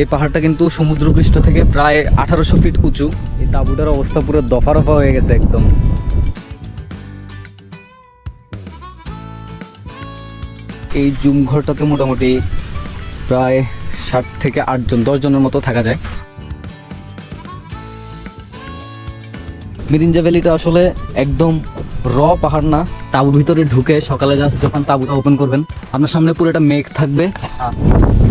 এই পাহাড়টা কিন্তু সমুদ্রপৃষ্ঠ থেকে প্রায় আঠারোশো ফিট উঁচু। এই তাঁবুটার অবস্থা পুরো দফা রফা হয়ে গেছে একদম। এই জুম ঘরটাতে মোটামুটি প্রায় ষাট থেকে আটজন দশ জনের মতো থাকা যায়। মিরিঞ্জা ভ্যালিটা আসলে একদম র পাহাড় না। তাঁবুর ভিতরে ঢুকে সকালে জাস্ট যখন তাঁবুটা ওপেন করবেন, আপনার সামনে পুরো একটা মেঘ থাকবে।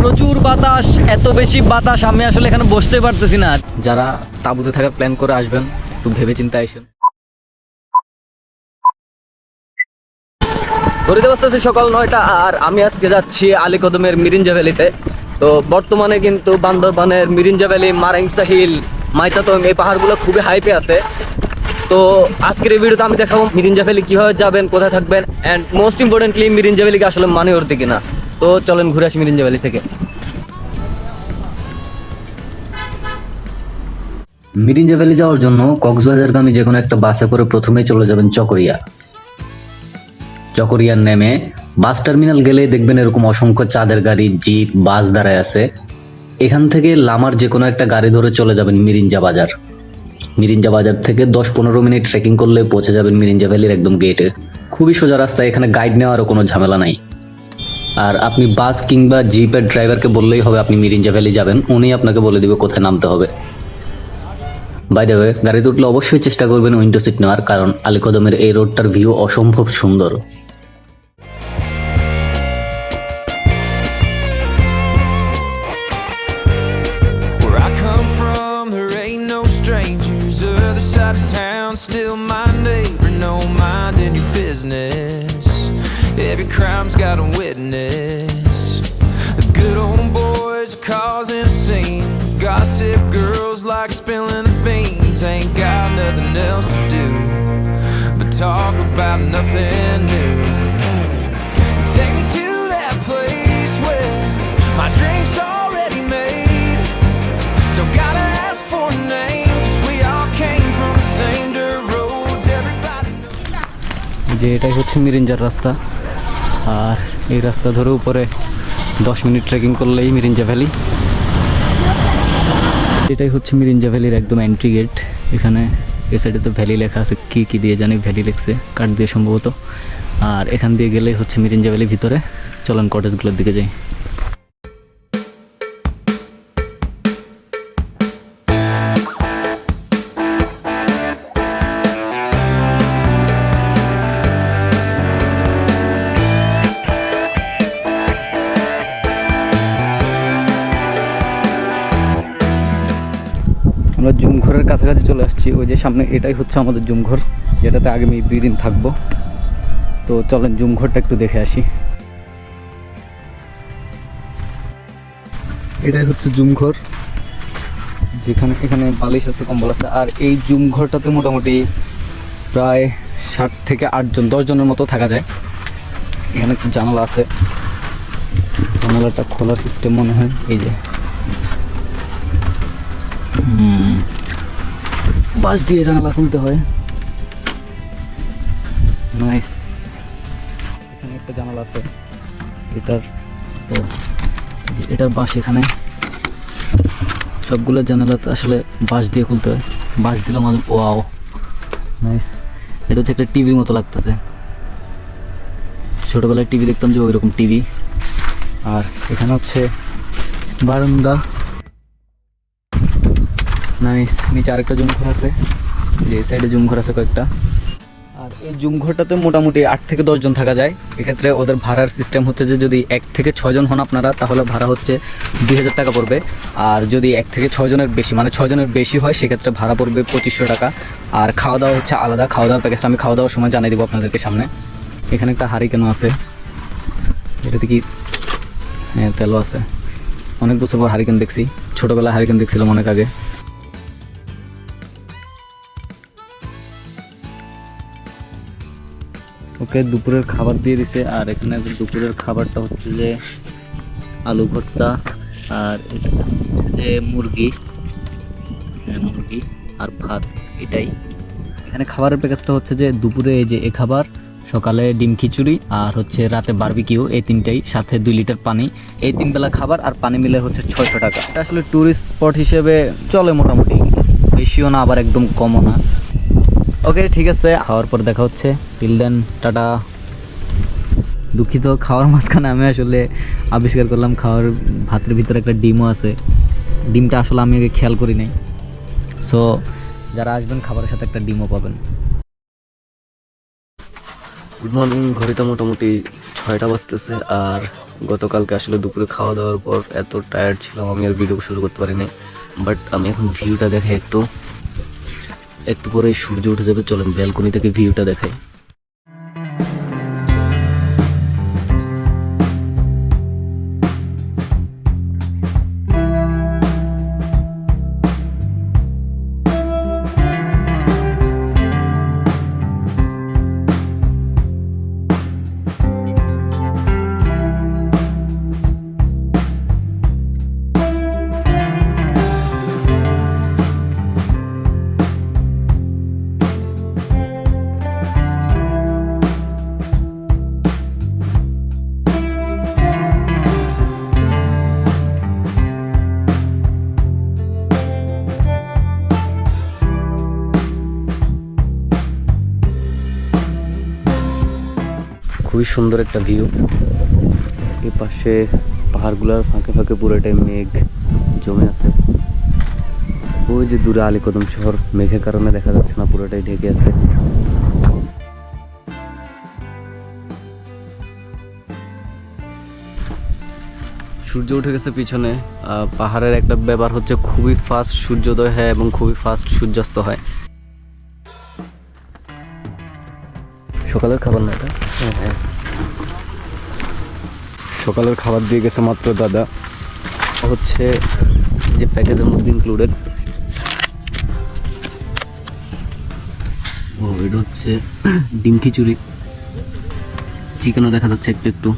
প্রচুর বাতাস, এত বেশি বাতাস, আমি আসলে এখানে বসতে পারতেছি না। যারা তাঁবুতে থাকার প্ল্যান করে আসবেন, একটু ভেবে চিন্তা আসেন। ঘড়িতে বাজতেছে সকাল নয়টা, আর আমি আজকে যাচ্ছি আলীকদমের মিরিঞ্জা ভ্যালিতে। তো বর্তমানে কিন্তু বান্দরবানের মিরিঞ্জা ভ্যালি, মারাংসা হিল, মাইতাতং, এই পাহাড়গুলো খুবই হাইপে আছে। তো আজকের এই ভিডিওতে আমি দেখাবো মিরিঞ্জা ভ্যালি কীভাবে যাবেন, কোথায় থাকবেন অ্যান্ড মোস্ট ইম্পর্টেন্টলি মিরিঞ্জা ভ্যালিকে আসলে মানে ওর দিকে না। তো চলেন ঘুরে আসি মিরিঞ্জা ভ্যালি থেকে। মিরিঞ্জা ভ্যালি যাওয়ার জন্য কক্সবাজারগামী যে কোনো একটা বাসে করে প্রথমেই চলে যাবেন চকরিয়া। চকরিয়ার নেমে বাস টার্মিনাল গেলে দেখবেন এরকম অসংখ্য চাঁদের গাড়ি, জিপ, বাস দাঁড়ায় আছে। এখান থেকে লামার যে কোনো একটা গাড়ি ধরে চলে যাবেন মিরিঞ্জা বাজার। মিরিঞ্জা বাজার থেকে দশ পনেরো মিনিট ট্রেকিং করলে পৌঁছে যাবেন মিরিঞ্জা ভ্যালির একদম গেটে খুবই সোজা রাস্তা, এখানে গাইড নেওয়ারও কোনো ঝামেলা নাই। আর আপনি বাস কিংবা জিপের ড্রাইভারকে বললেই হবে আপনি মিরিঞ্জা ভ্যালি যাবেন উনি আপনাকে বলে দিবে কোথায় নামতে হবে। বাই দ্য গাড়িতে উঠলে অবশ্যই চেষ্টা করবেন উইন্ডো সিট নেওয়ার, কারণ আলীকদমের এই রোডটার ভিউ অসম্ভব সুন্দর। Still my neighbor, no minding your business. Every crime's got a witness. The good old boys are causing a scene. Gossip girls like spilling the beans. Ain't got nothing else to do but talk about nothing new. যে এটাই হচ্ছে মিরিঞ্জার রাস্তা। আর এই রাস্তা ধরে উপরে দশ minute trekking করলেই মিরিঞ্জা ভ্যালি। এটাই হচ্ছে মিরিঞ্জা ভ্যালির একদম এন্ট্রি গেট এখানে এ সাইডে তো ভ্যালি লেখা আছে, কী কী দিয়ে জানি ভ্যালি লেখছে, কাঠ দিয়ে সম্ভবত। আর এখান দিয়ে গেলেই হচ্ছে মিরিঞ্জা ভ্যালি ভিতরে চলন কটেজগুলোর দিকে যাই। জুমঘরের কাছাকাছি চলে আসছি। ওই যে সামনে এটাই হচ্ছে আমাদের জুমঘর, যেটাতে আগামী দুই দিন থাকব। তো চলেন জুমঘরটা একটু দেখে আসি। এটাই হচ্ছে জুমঘর, যেখানে এখানে বালিশ আছে, কম্বল আছে। আর এই জুমঘরটাতে মোটামুটি প্রায় ষাট থেকে আটজন দশ জনের মতো থাকা যায়। এখানে একটা জানালা আছে। জানালাটা খোলার সিস্টেম মনে হয়, এই যে। হুম। বাঁশ দিয়ে জানালা খুলতে হয়। নাইস এখানে একটা জানালা আছে। এটার ও এটার বাঁশ এখানে। সবগুলো জানালাতে আসলে বাঁশ দিয়ে খুলতে হয়। বাঁশ দিলাম আমাদের ওয়াও। নাইস এটা হচ্ছে একটা টিভির মতো লাগতেছে। ছোটোবেলায় টিভি দেখতাম যে ওই রকম টিভি। আর এখানে হচ্ছে বারান্দা। নাইস নিচে আরেকটা জুম ঘর আছে। যে সাইডে জুম ঘর আছে কয়েকটা। আর এই জুম ঘরটাতে মোটামুটি আট থেকে দশ জন থাকা যায়। এক্ষেত্রে ওদের ভাড়ার সিস্টেম হচ্ছে যে যদি এক থেকে ছজন হন আপনারা, তাহলে ভাড়া হচ্ছে দুই হাজার টাকা পড়বে। আর যদি এক থেকে ছজনের বেশি মানে ছজনের বেশি হয়, সেক্ষেত্রে ভাড়া পড়বে পঁচিশশো টাকা। আর খাওয়া দাওয়া হচ্ছে আলাদা। খাওয়া দাওয়ার প্যাকেজটা আমি খাওয়া দাওয়ার সময় জানিয়ে দেবো আপনাদেরকে সামনে। এখানে একটা হারিকেনও আছে? এটাতে কি হ্যাঁ তেলও আছে। অনেক বছর পর হারিকেন দেখছি। ছোটোবেলায় হারিকেন দেখছিলাম অনেক আগে। ওকে দুপুরের খাবার দিয়ে দিছে, আর এখানে দুপুরের খাবারটা হচ্ছে যে আলু ভর্তা, আর হচ্ছে যে মুরগি হ্যাঁ মুরগি আর ভাত, এটাই। এখানে খাবারের প্যাকেজটা হচ্ছে যে দুপুরে এই যে এ খাবার, সকালে ডিম খিচুড়ি, আর হচ্ছে রাতে বারবিকিউ, এই তিনটাই, সাথে দুই লিটার পানি। এই তিন বেলা খাবার আর পানি মিলে হচ্ছে ছয়শো টাকা। আসলে ট্যুরিস্ট স্পট হিসেবে চলে মোটামুটি। বেশিও না, আবার একদম কমও না। ওকে ঠিক আছে। খাওয়ার পর দেখা হচ্ছে। টিল দেন টাটা। দুঃখিত, খাওয়ার মাঝখানে আমি আসলে আবিষ্কার করলাম, খাওয়ার ভাতের ভিতরে একটা ডিমও আছে। ডিমটা আসলে আমি খেয়াল করি নাই। সো যারা আসবেন, খাবারের সাথে একটা ডিমও পাবেন। গুড মর্নিং ঘড়িতে মোটামুটি ছয়টা বাজতেছে, আর গতকালকে আসলে দুপুরে খাওয়া দাওয়ার পর এত টায়ার্ড ছিলাম, আমি আর ভিডিও শুরু করতে পারিনি। বাট আমি এখন ভিউটা দেখে একটু। একটু পরে সূর্য উঠে যাবে চলেন ব্যালকনি থেকে ভিউটা দেখাই। খুবই সুন্দর একটা ভিউ এই পাশে পাহাড়গুলোর ফাঁকে ফাঁকে পুরোটাই মেঘ জমে আছে। ওই যে দূরে আলীকদম শহর, মেঘের কারণে দেখা যাচ্ছে না পুরোটাই ঢেকে আছে। সূর্য উঠে গেছে পিছনে পাহাড়ের একটা ব্যাপার হচ্ছে খুবই ফাস্ট সূর্যোদয় হয় এবং খুবই ফাস্ট সূর্যাস্ত হয়। সকালের খাবার না এটা? সকালের খাবার দিয়ে গেছে মাত্র দাদা। হচ্ছে যে প্যাকেজের মধ্যে ইনক্লুডেড ও এটা হচ্ছে ডিম খিচুড়ি। চিকেনও দেখা যাচ্ছে একটু একটু।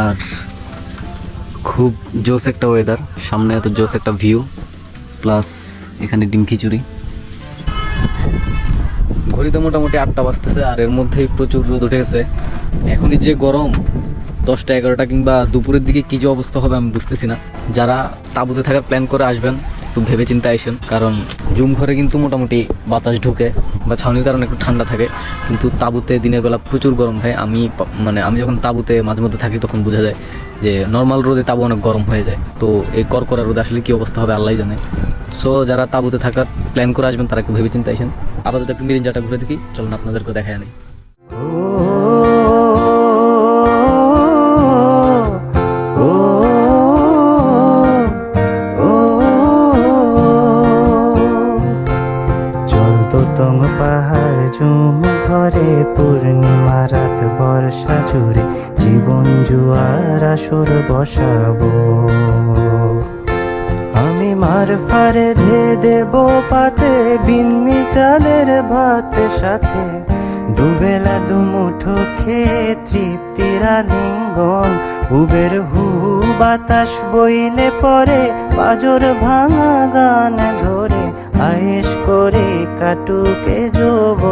আর খুব জোস একটা ওয়েদার সামনে এত জোস একটা ভিউ প্লাস এখানে ডিম খিচুড়ি। ঘড়িতে মোটামুটি আটটা বাজতেছে আর এর মধ্যেই প্রচুর রোদ উঠে গেছে। এখনই যে গরম, দশটা এগারোটা কিংবা দুপুরের দিকে কী যে অবস্থা হবে আমি বুঝতেছি না। যারা তাঁবুতে থাকার প্ল্যান করে আসবেন, একটু ভেবে চিন্তে আসেন কারণ জুম ঘরে কিন্তু মোটামুটি বাতাস ঢুকে বা ছাউনির কারণে একটু ঠান্ডা থাকে। কিন্তু তাঁবুতে দিনের বেলা প্রচুর গরম হয়। আমি মানে আমি যখন তাঁবুতে মাঝে মধ্যে থাকি তখন বোঝা যায় যে নর্মাল রোদে তাঁবু অনেক গরম হয়ে যায়। তো এই করকরা রোদে আসলে কী অবস্থা হবে আল্লাহ জানে। সো যারা তাঁবুতে থাকার প্ল্যান করে আসবেন, তারা একটু ভেবে চিন্তে আসেন আপাতত একটু মিরিঞ্জাটা ঘুরে দেখি। চলুন আপনাদেরকে দেখায় নেই আসর বসাবো। আমি মার ফারে ধে দেব পাতে, বিন্নি চালের ভাত সাথে। দুবেলা দু দুমুঠো খেয়ে তৃপ্তির লিঙ্গন উবের হু বাতাস বইলে পরে পাজর ভাঙা গান ধরে আয়েস করে কাটুকে যোব।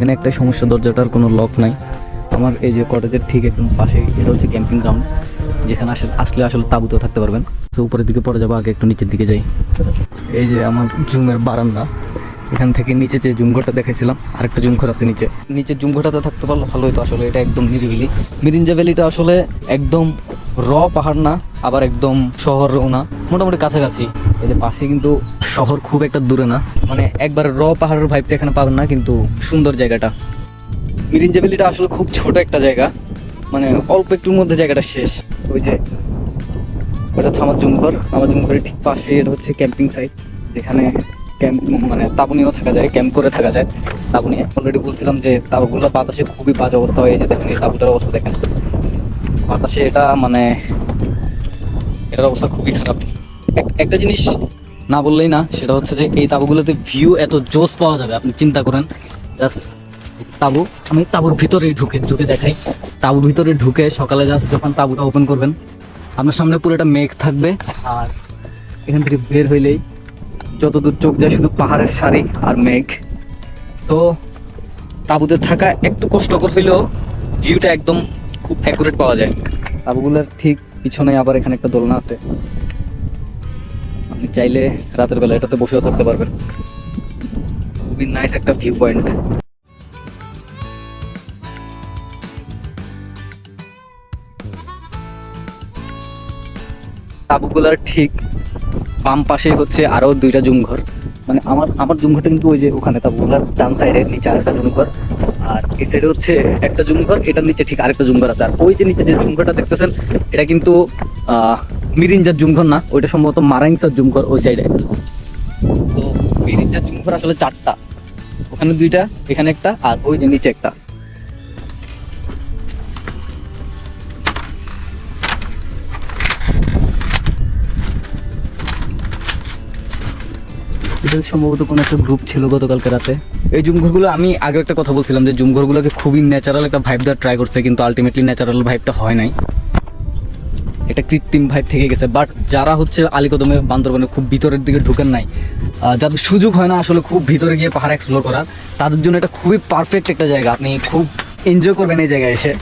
এখানে একটা সমস্যা, দরজাটার কোনো লক নাই। আমার এই যে কটেজের ঠিক একদম পাশে, এটা হচ্ছে ক্যাম্পিং গ্রাউন্ড যেখানে আসলে আসলে আসলে তাঁবুতেও থাকতে পারবেন। তো উপরের দিকে পরে যাব, আগে একটু নিচের দিকে যাই। এই যে আমার জুমের বারান্দা, এখান থেকে নিচে যে জুমঘরটা দেখেছিলাম আরেকটা জুমঘর আছে নিচে। নিচে জুমঘরটাতে থাকতে পারলে ভালো হতো আসলে এটা একদম নিরিবিলি। মিরিঞ্জা ভ্যালিটা আসলে একদম র পাহাড় না, আবার একদম শহরও না, মোটামুটি কাছাকাছি। এই যে পাশে কিন্তু শহর খুব একটা দূরে না। মানে একবার র পাহাড়ের ভাইবটা এখানে পাবেন না, কিন্তু সুন্দর জায়গাটা। মিরিঞ্জা ভ্যালিটা আসলে খুব ছোট একটা জায়গা। মানে অল্প একটুর মধ্যে জায়গাটা শেষ। ওই যে ওটা হচ্ছে আমার জুমঘর। আমার জুমঘরের ঠিক পাশে এটা হচ্ছে ক্যাম্পিং সাইট যেখানে ক্যাম্প মানে তাবুনিও থাকা যায় ক্যাম্প করে থাকা যায়। তাবুনি অলরেডি বলছিলাম যে তাবুগুলো বাতাসে খুবই বাজে অবস্থা হয়ে যায়। দেখেন এই তাবুটার অবস্থা, দেখেন। বাতাসে এটা মানে এটার অবস্থা খুবই খারাপ। একটা জিনিস না বললেই না, সেটা হচ্ছে যে এই তাবুগুলোতে ভিউ এত জোস পাওয়া যাবে, আপনি চিন্তা করেন। জাস্ট তাবু, আমি তাবুর ভিতরেই ঢুকে ঢুকে দেখাই। তাবুর ভিতরে ঢুকে সকালে জাস্ট যখন তাবুটা ওপেন করবেন, আপনার সামনে পুরো একটা মেঘ থাকবে, আর এখান থেকে বের হইলেই যতদূর চোখ যায় শুধু পাহাড়ের সারি আর মেঘ। সো তাঁবুতে থাকা একটু কষ্টকর হইলেও ভিউটা একদম খুব অ্যাকুরেট পাওয়া যায়। তাঁবুগুলোর ঠিক পিছনে আবার এখানে একটা দোলনা আছে। আপনি চাইলে রাতের বেলা এটাতে বসেও থাকতে পারবেন। খুবই নাইস একটা ভিউ পয়েন্ট তাঁবুগুলার ঠিক বাম পাশে হচ্ছে আরও দুইটা জুমঘর। মানে আমার আমার জুমঘরটা কিন্তু ওই যে ওখানে তাবুগুলার ডান সাইডে নিচে আরেকটা জুমঘর। আর এই সাইডে হচ্ছে একটা জুমঘর, এটার নিচে ঠিক আরেকটা জুমঘর আছে। আর ওই যে নিচে যে জুমঘরটা দেখতেছেন, এটা কিন্তু মিরিঞ্জার জুমঘর না, ওইটা সম্ভবত মারাইংসার জুমঘর ওই সাইডে তো মিরিঞ্জার জুমঘর আসলে চারটা। ওখানে দুইটা, এখানে একটা, আর ওই যে নিচে একটা। সম্ভবত কোনো একটা গ্রুপ ছিল গতকালকে রাতে। এই জুমঘরগুলো আমি আগে একটা কথা বলছিলাম যে জুমঘরগুলোকে খুবই ন্যাচারাল একটা ভাইব দেওয়ার ট্রাই করছে, কিন্তু আলটিমেটলি ন্যাচারাল ভাইবটা হয় নাই। এটা কৃত্রিম ভাইব থেকে গেছে। বাট যারা হচ্ছে আলিকদমে বান্দরবনে খুব ভিতরের দিকে ঢুকেন নাই যাদের সুযোগ হয় না আসলে খুব ভিতরে গিয়ে পাহাড় এক্সপ্লোর করার, তাদের জন্য এটা খুবই পারফেক্ট একটা জায়গা। আপনি খুব এনজয় করবেন এই জায়গায় এসে।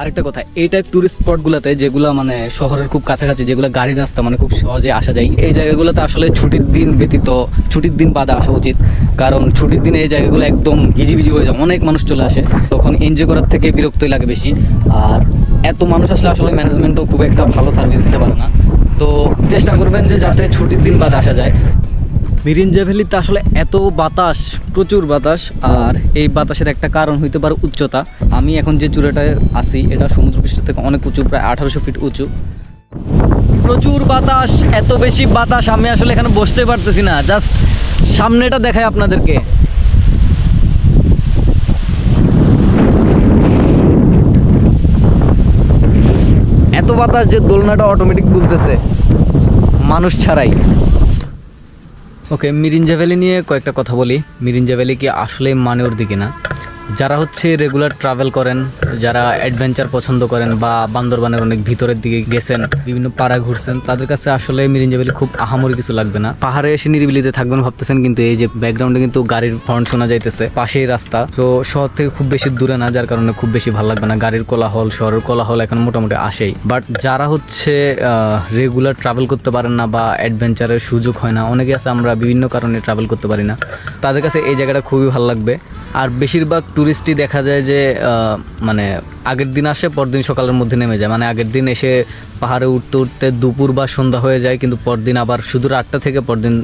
আরেকটা কথা, এই টাইপ টুরিস্ট স্পটগুলোতে যেগুলো মানে শহরের খুব কাছাকাছি, যেগুলো গাড়ি রাস্তা মানে খুব সহজে আসা যায়, এই জায়গাগুলোতে আসলে ছুটির দিন ব্যতীত, ছুটির দিন বাদে আসা উচিত। কারণ ছুটির দিনে এই জায়গাগুলো একদম হিজিবিজি হয়ে যায়, অনেক মানুষ চলে আসে, তখন এনজয় করার থেকে বিরক্তই লাগে বেশি। আর এত মানুষ আসলে আসলে ম্যানেজমেন্টও খুব একটা ভালো সার্ভিস দিতে পারে না। তো চেষ্টা করবেন যে যাতে ছুটির দিন বাদে আসা যায়। মিরিঞ্জা ভ্যালিতে আসলে এত বাতাস, প্রচুর বাতাস, আর এই বাতাসের একটা কারণ হইতে পারে উচ্চতা। আমি এখন যে চূড়াটায় আছি, এটা সমুদ্রপৃষ্ঠ থেকে অনেক উঁচু, প্রায় আঠারোশো ফিট উঁচু। প্রচুর বাতাস, এত বেশি বাতাস আমি আসলে এখানে বসতে পারতেছি না। জাস্ট সামনেটা দেখায় আপনাদেরকে। বাতাস যে দোলনাটা অটোমেটিক বুঝতেছে মানুষ ছাড়াই। ওকে মিরিঞ্জা ভ্যালি নিয়ে কয়েকটা কথা বলি। মিরিঞ্জা ভ্যালি কি আসলে মানে ওর দিকে না? যারা হচ্ছে রেগুলার ট্রাভেল করেন, যারা অ্যাডভেঞ্চার পছন্দ করেন বা বান্দরবানের অনেক ভিতরের দিকে গেছেন, বিভিন্ন পাড়া ঘুরছেন, তাদের কাছে আসলে মিরিঞ্জা ভ্যালি খুব আহামরি কিছু লাগবে না। পাহাড়ে এসে নিরিবিলিতে থাকবেন ভাবতেছেন কিন্তু এই যে ব্যাকগ্রাউন্ডে কিন্তু গাড়ির হর্ন শোনা যাইতেছে, পাশেই রাস্তা। তো শহর থেকে খুব বেশি দূরে না, যার কারণে খুব বেশি ভালো লাগবে না। গাড়ির কোলাহল, শহরের কোলাহল এখন মোটামুটি আসেই। বাট যারা হচ্ছে রেগুলার ট্রাভেল করতে পারেন না বা অ্যাডভেঞ্চারের সুযোগ হয় না, অনেকে আছে আমরা বিভিন্ন কারণে ট্রাভেল করতে পারি না। তাদের কাছে এই জায়গাটা খুবই ভালো লাগবে। আর বেশিরভাগ ট্যুরিস্টই দেখা যায় যে মানে আগের দিন আসে, পরদিন সকালের মধ্যে নেমে যায়। মানে আগের দিন এসে পাহাড়ে উঠতে উঠতে দুপুর বা সন্ধ্যা হয়ে যায়, কিন্তু পরদিন আবার শুধু আটটা থেকে পরদিন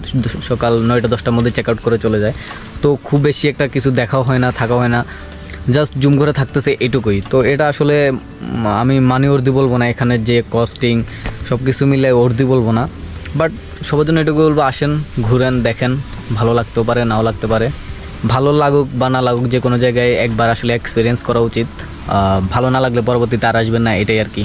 সকাল নয়টা, দশটার মধ্যে চেক আউট করে চলে যায়। তো খুব বেশি একটা কিছু দেখাও হয় না থাকা হয় না। জাস্ট জুম করে থাকতেছে এটুকুই। তো এটা আসলে আমি মানি অর্দি বলব না, এখানে যে কস্টিং সব কিছু মিলে অর্দি বলব না। বাট সবার জন্য এটুকু বলব, আসেন, ঘুরেন, দেখেন, ভালো লাগতেও পারে, নাও লাগতে পারে। ভালো লাগুক বা না লাগুক, যে কোনো জায়গায় একবার আসলে এক্সপিরিয়েন্স করা উচিত। ভালো না লাগলে পরবর্তীতে আর আসবেন না, এটাই আর কি।